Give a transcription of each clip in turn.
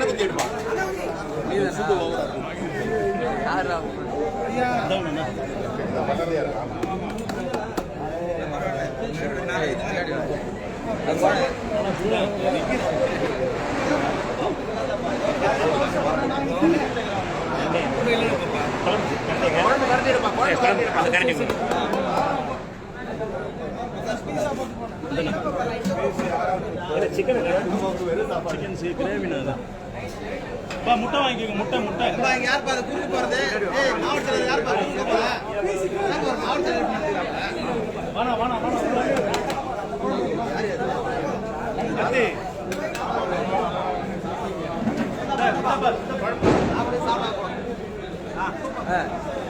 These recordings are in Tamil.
கண்ணை குத்தி எடுப்பான் குழம்பு கரண்டி எடுப்பான் குழம்பு கரண்டி எடுப்பான் சிக்கன் சிக்கன் கிரேவினா பா முட்டை வாங்கிக்கோங்க முட்டை முட்டை. இங்க யார் பாரு கூட்டு போறது. ஏய் மாவட்ட யார் பாரு கூட்டு போற. மாவட்ட வாணா வாணா வாணா கத்தி அப்படியே சாப்பிடா இப்ப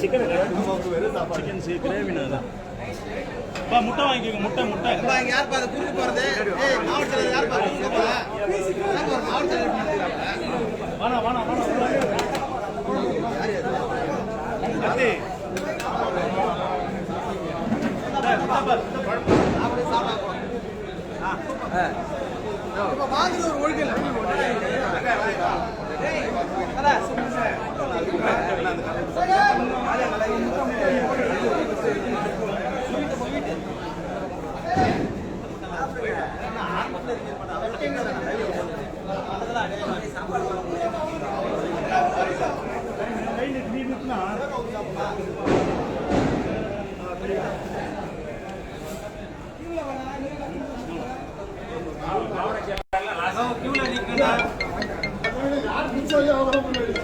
சிக்கன் சிக்கன் கிரேவினா பா முட்டை வாங்கிக்கோங்க முட்டை முட்டை இப்ப இங்க யார் பாரு கூட்டு போறது ஏய் யார் பண்ணிருக்காங்க வாணா வாணா வாணா கத்தி அப்படியே சாப்பிடா இப்ப வாங்குறது ஒரு ஒழுங்கு இல்லை ya Rabbi.